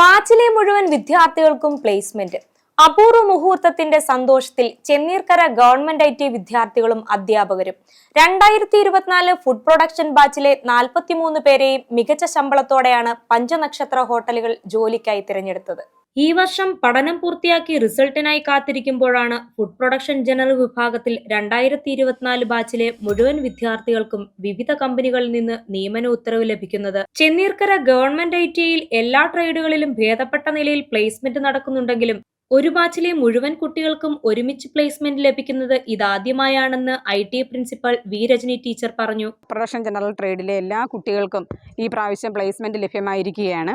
ബാച്ചിലെ മുഴുവൻ വിദ്യാർത്ഥികൾക്കും പ്ലേസ്മെന്റ് അപൂർവ മുഹൂർത്തത്തിന്റെ സന്തോഷത്തിൽ ചെന്നീർക്കര ഗവൺമെന്റ് ഐ ടി വിദ്യാർത്ഥികളും അധ്യാപകരും. രണ്ടായിരത്തി ഇരുപത്തിനാല് ഫുഡ് പ്രൊഡക്ഷൻ ബാച്ചിലെ നാൽപ്പത്തിമൂന്ന് പേരെയും മികച്ച ശമ്പളത്തോടെയാണ് പഞ്ചനക്ഷത്ര ഹോട്ടലുകൾ ജോലിക്കായി തിരഞ്ഞെടുത്തത്. ഈ വർഷം പഠനം പൂർത്തിയാക്കി റിസൾട്ടിനായി കാത്തിരിക്കുമ്പോഴാണ് ഫുഡ് പ്രൊഡക്ഷൻ ജനറൽ വിഭാഗത്തിൽ രണ്ടായിരത്തി ഇരുപത്തിനാല് ബാച്ചിലെ മുഴുവൻ വിദ്യാർത്ഥികൾക്കും വിവിധ കമ്പനികളിൽ നിന്ന് നിയമന ഉത്തരവ് ലഭിക്കുന്നത്. ചെന്നീർക്കര ഗവൺമെന്റ് ഐ ടിയിൽ എല്ലാ ട്രേഡുകളിലും ഭേദപ്പെട്ട നിലയിൽ പ്ലേസ്മെന്റ് നടക്കുന്നുണ്ടെങ്കിലും ഒരു ബാച്ചിലെ മുഴുവൻ കുട്ടികൾക്കും ഒരുമിച്ച് പ്ലേസ്മെന്റ് ലഭിക്കുന്നത് ഇതാദ്യമായാണെന്ന് I T principal V Rajani teacher പറഞ്ഞു. പ്രൊഡക്ഷൻ ജനറൽ ട്രേഡിലെ എല്ലാ കുട്ടികൾക്കും ഈ പ്രാവശ്യം പ്ലേസ്മെന്റ് ലഭ്യമായിരിക്കുകയാണ്.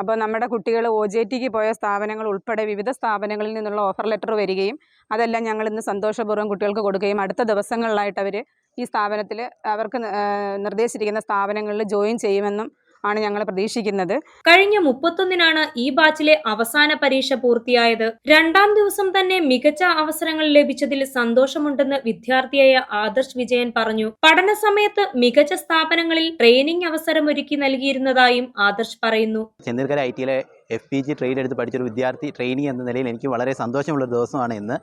അപ്പോൾ നമ്മുടെ കുട്ടികൾ ഒ ജെ ടിക്ക് പോയ സ്ഥാപനങ്ങൾ ഉൾപ്പെടെ വിവിധ സ്ഥാപനങ്ങളിൽ നിന്നുള്ള ഓഫർ ലെറ്റർ വരികയും അതെല്ലാം ഞങ്ങൾ ഇന്ന് സന്തോഷപൂർവം കുട്ടികൾക്ക് കൊടുക്കുകയും അടുത്ത ദിവസങ്ങളിലായിട്ട് അവർ ഈ സ്ഥാപനത്തിൽ അവർക്ക് നിർദ്ദേശിച്ചിരിക്കുന്ന സ്ഥാപനങ്ങളിൽ ജോയിൻ ചെയ്യുമെന്നും ആണ് ഞങ്ങൾ പ്രതീക്ഷിക്കുന്നത്. കഴിഞ്ഞ മുപ്പത്തൊന്നിനാണ് ഈ ബാച്ചിലെ അവസാന പരീക്ഷ പൂർത്തിയായത്. രണ്ടാം ദിവസം തന്നെ മികച്ച അവസരങ്ങൾ ലഭിച്ചതിൽ സന്തോഷമുണ്ടെന്ന് വിദ്യാർത്ഥിയായ ആദർശ് വിജയൻ പറഞ്ഞു. പഠന സമയത്ത് മികച്ച സ്ഥാപനങ്ങളിൽ ട്രെയിനിങ് അവസരം ഒരുക്കി നൽകിയിരുന്നതായും ആദർശ് പറയുന്നു. ചെന്നീർക്കര ഐ ടിയിലെ എഫ് പി ജി ട്രെയിൻ എടുത്ത് പഠിച്ചൊരു വിദ്യാർത്ഥി ട്രെയിനിങ് എന്ന നിലയിൽ എനിക്ക് വളരെ സന്തോഷമുള്ളൊരു ദിവസമാണ് ഇന്ന്.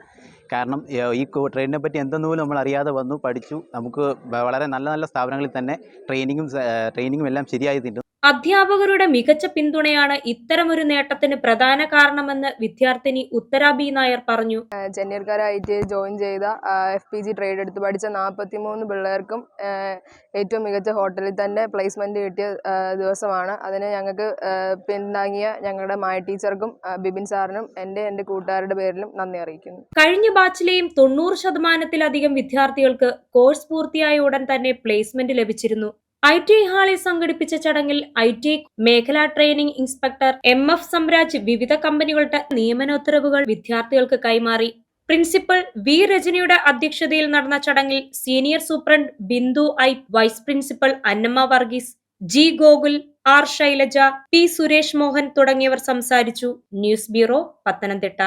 കാരണം ഈ ട്രെയിനിനെ പറ്റി എന്തെന്ന് പോലും നമ്മൾ അറിയാതെ വന്നു പഠിച്ചു. നമുക്ക് വളരെ നല്ല നല്ല സ്ഥാപനങ്ങളിൽ തന്നെ ട്രെയിനിങ്ങും ട്രെയിനിങ്ങും എല്ലാം ശരിയായി തീർന്നു. അധ്യാപകരുടെ മികച്ച പിന്തുണയാണ് ഇത്തരമൊരു നേട്ടത്തിന് പ്രധാന കാരണമെന്ന് വിദ്യാർത്ഥിനി ഉത്തരാബി നായർ പറഞ്ഞു. Chenneerkara I T I join ചെയ്ത എഫ് പി ജി ട്രേഡ് എടുത്ത് പഠിച്ച നാൽപ്പത്തി മൂന്ന് പിള്ളേർക്കും ഏറ്റവും മികച്ച ഹോട്ടലിൽ തന്നെ പ്ലേസ്മെന്റ് കിട്ടിയ ദിവസമാണ്. അതിന് ഞങ്ങൾക്ക് പിന്താങ്ങിയ ഞങ്ങളുടെ മായ ടീച്ചർക്കും ബിബിൻ സാറിനും എന്റെ എന്റെ കൂട്ടുകാരുടെ പേരിലും നന്ദി അറിയിക്കുന്നു. കഴിഞ്ഞ ബാച്ചിലെയും തൊണ്ണൂറ് ശതമാനത്തിലധികം വിദ്യാർത്ഥികൾക്ക് കോഴ്സ് പൂർത്തിയായ ഉടൻ തന്നെ പ്ലേസ്മെന്റ് ലഭിച്ചിരുന്നു. ഐ ടി ഹാളിൽ സംഘടിപ്പിച്ച ചടങ്ങിൽ ഐ ടി മേഖലാ training inspector M F Samraj വിവിധ കമ്പനികളുടെ നിയമനോത്തരവുകൾ വിദ്യാർത്ഥികൾക്ക് കൈമാറി. പ്രിൻസിപ്പൽ വി രജനിയുടെ അധ്യക്ഷതയിൽ നടന്ന ചടങ്ങിൽ senior superintendent Bindu I vice principal Annamma Varghese G Gokul R Shailaja P Suresh Mohan തുടങ്ങിയവർ സംസാരിച്ചു. News bureau Pathanamthitta.